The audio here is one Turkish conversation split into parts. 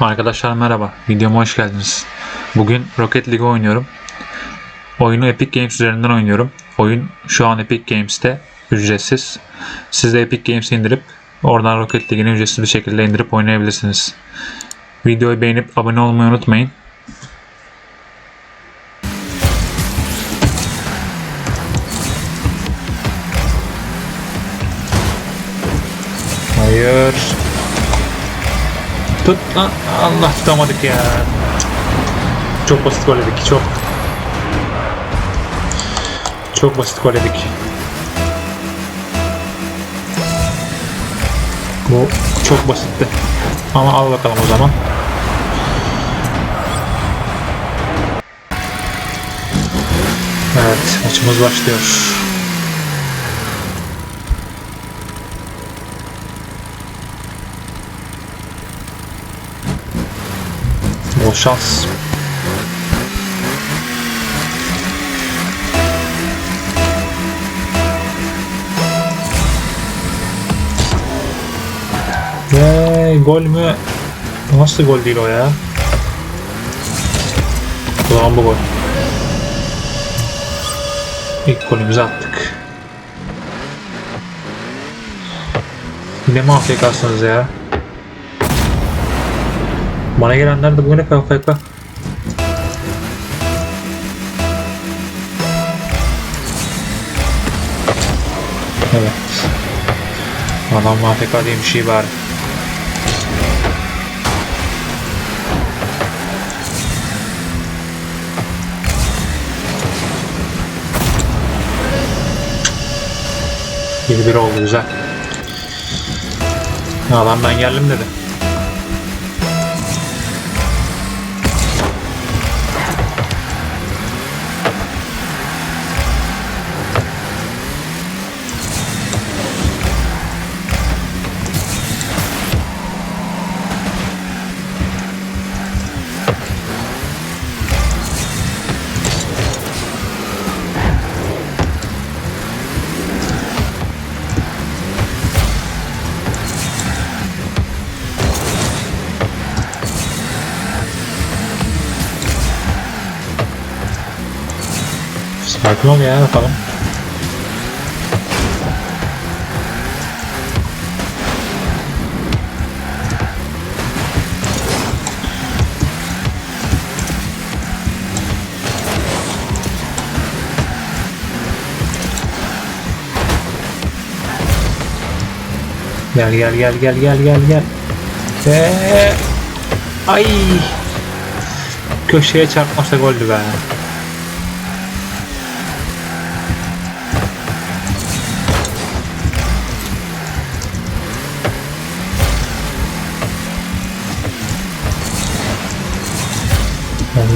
Arkadaşlar merhaba, videoma hoş geldiniz. Bugün Rocket League oynuyorum. Oyunu Epic Games üzerinden oynuyorum. Oyun şu an Epic Games'te ücretsiz. Siz de Epic Games'i indirip oradan Rocket League'ini ücretsiz bir şekilde indirip oynayabilirsiniz. Videoyu beğenip abone olmayı unutmayın. Hayır. Tut. Allah tutamadık ya. Çok basit gol yedik. Çok. Çok basit gol yedik. Bu çok basitti. Ama al bakalım o zaman. Evet, maçımız başlıyor. Bol şans. Ve gol mü? Nasıl gol değil o ya? O bu gol. İlk golümüzü attık. Mi AFK'sınız ya? Bana gelenler de bu ne AFK? Evet. Adam AFK diye bir şey bari. Yeni bir oldu güzel. Adam ben geldim dedi. Ol ya bakalım. Gel gel gel gel gel gel gel. Ve ay köşeye çarpmasa goldü be.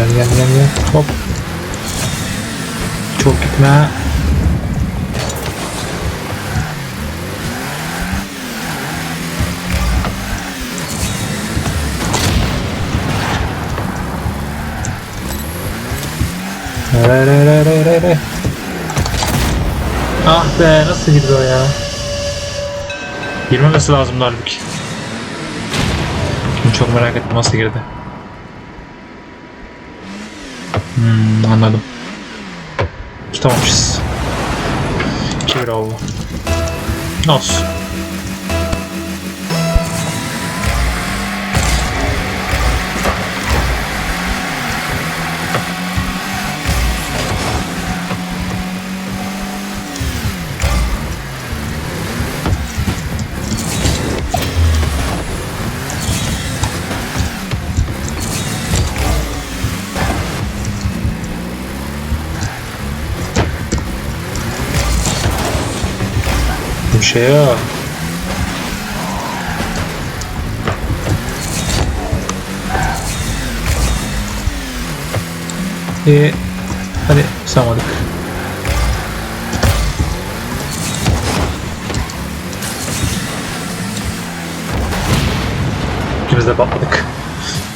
Gel gel gel gel. Hop. Çok gitme. Re re re re re re. Ah be nasıl girdi o ya? Girmemesi lazımdı halbuki. Çok merak ettim nasıl girdi. Hmm, anladım. Tutamamışız. Çevir oldu. Olsun. Şey yok. Ee, hadi samadık. İkimiz de patladık.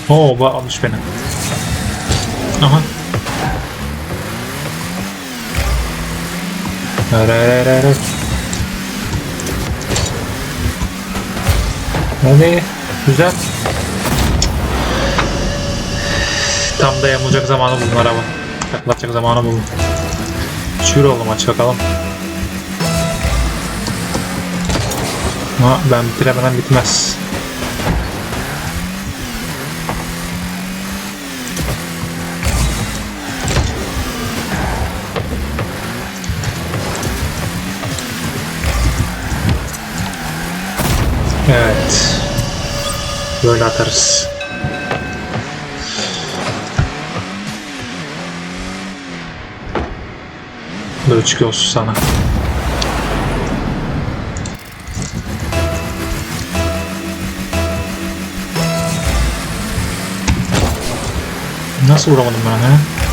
Oo bu almış beni. Aha. Hayır hayır hayır hayır. Yani güzel. Tam dayanılacak zamanı buldum araba. Taklatacak zamanı buldum. Şükür oldum aç bakalım. Ama ben bitiremeden bitmez. Böyle atarız. Böyle çıkıyorsun sana. Nasıl vuramadım ben ha?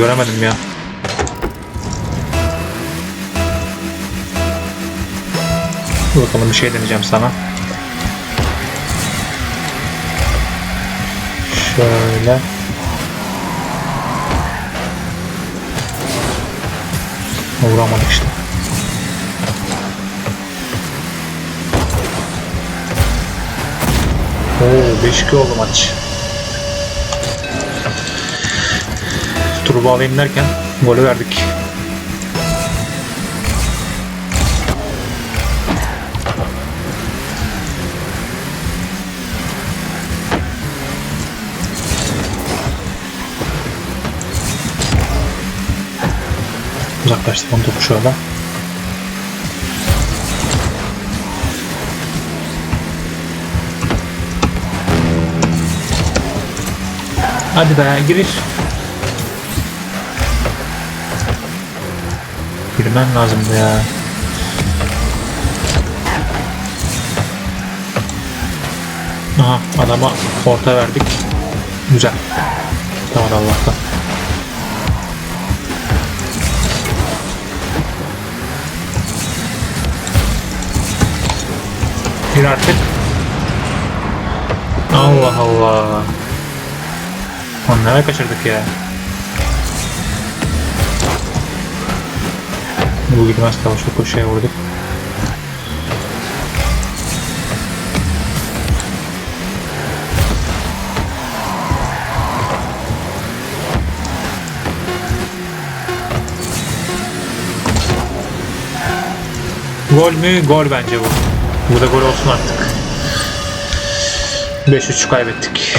Göremedim ya. Bakalım bir şey deneyeceğim sana. Şöyle. Vuramadık işte. Oo 5-2 oldu maç. Turu bağlayayım derken golü verdik. Uzaklaştıralım topu şöyle. Hadi be giriş. Girmen lazımdı ya. Aha adama orta verdik. Güzel. Tamam Allah'tan. Gir artık. Allah Allah. Nereye kaçırdık ya? Bu gitmez tavşu koşuya vurduk. Gol mü? Gol bence bu. Bu da gol olsun artık. 5-3 kaybettik.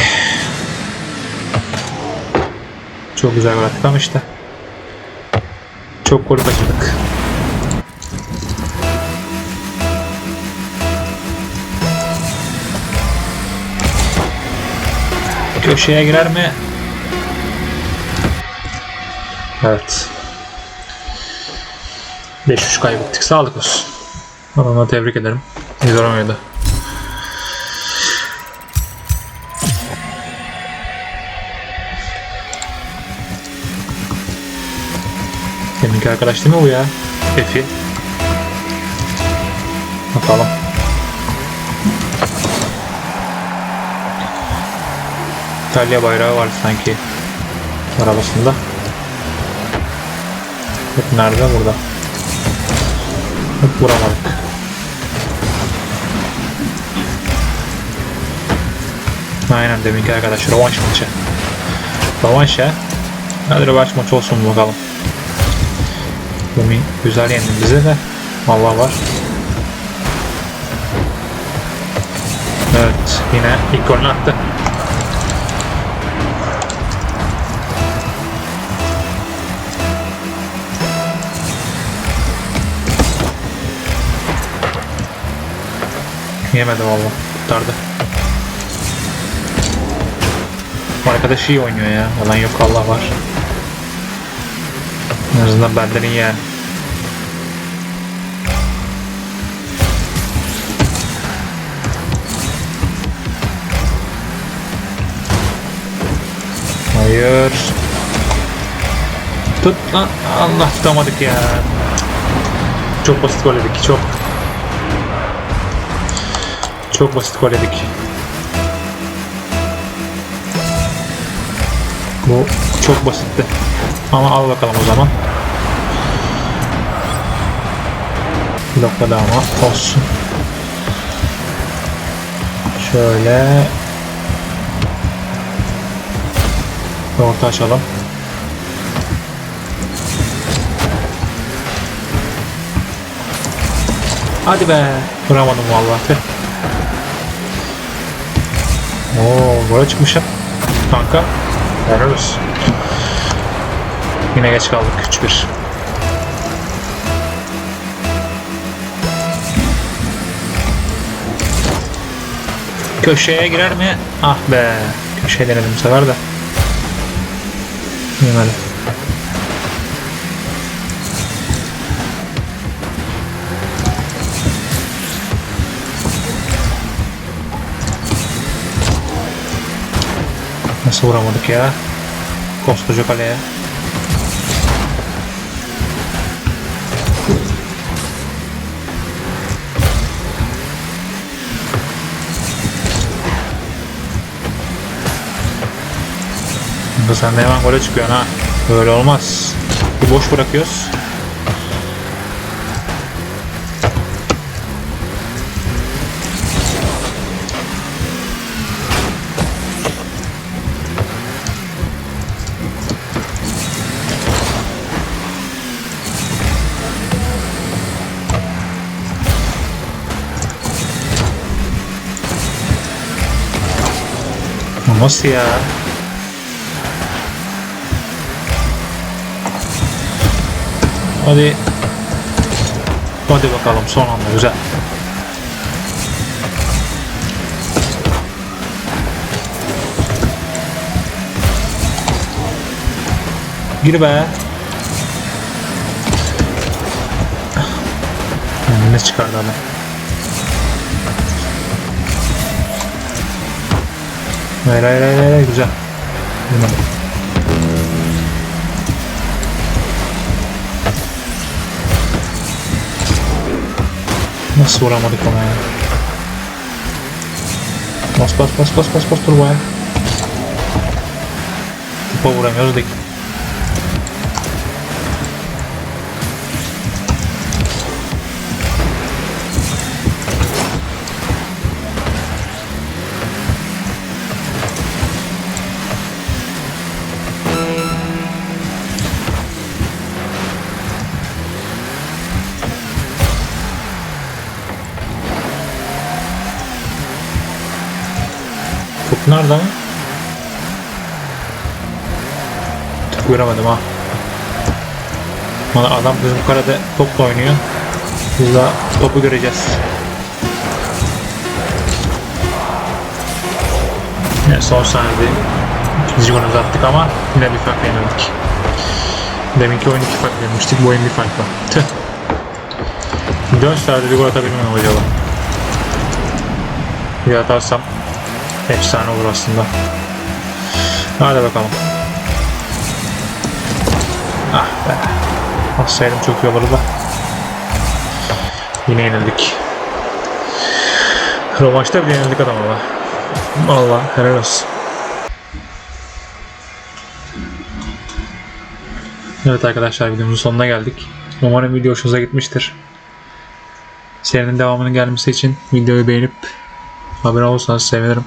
Çok güzel gol attık ama işte. Çok gol kaçırdık. Köşeye girer mi? Evet. 5-3 kaybettik. Sağlık olsun. Adamı tebrik ederim. Güzel oynadı. Deminki arkadaş değil mi bu ya? Efi. Bakalım. İtalya bayrağı var sanki arabasında. Hep nerede? Burada. Hep vuramadık. Aynen deminki arkadaş rövanş maçı. Rövanş ya. Hadi rövanş maçı olsun bakalım. Demin güzel yendin bize de. Allah var. Evet yine ilk golünü attı. Yemedi valla. Kurtardı. Bu arkadaş iyi oynuyor ya. Yalan yok Allah var. En azından benden iyi yani. Hayır. Tut lan. Allah tutamadık ya. Çok basit gol yedik. Çok çok basit gol yedik. Bu çok basitti. Ama al bakalım o zaman. Blokladı ama olsun. Şöyle orta açalım. Hadi be. Vuramadım vallahi. Oo, gole çıkmışım. Kanka. Helal olsun. Yine geç kaldık 3-1. Köşeye girer mi? Ah be. Köşeye denedim bu sefer de. Yemedi. Nasıl vuramadık ya? Koskoca kaleye. Sen de hemen gole çıkıyorsun ha. Böyle olmaz. Bir boş bırakıyoruz. Nasıl ya? Hadi. Hadi bakalım son anda güzel. Gir be. Ne çıkardı adam? Hayır hayır hayır, hayır güzel. Güzel. Nasıl vuramadık ona ya? Bas bas bas bas bas bas turboya. Topa vuramıyoruz dik. Nerede? Top göremedim ha. Bana adam bizim karede topla oynuyor. Biz daha topu göreceğiz. Yine son saniyede ikinci golümüzü attık ama yine bir fark yenildik. Deminki oyun iki fark yenilmiştik, bu oyun bir farkla. Tüh. Dön sadece gol atabilmem acaba. Bir atarsam Efsane olur aslında. Hadi bakalım. Ah be. Atsaydım çok iyi olurdu. Yine yenildik. Rövanşta bile yenildik adama be. Valla helal olsun. Evet arkadaşlar videomuzun sonuna geldik. Umarım video hoşunuza gitmiştir. Serinin devamının gelmesi için videoyu beğenip abone olursanız sevinirim.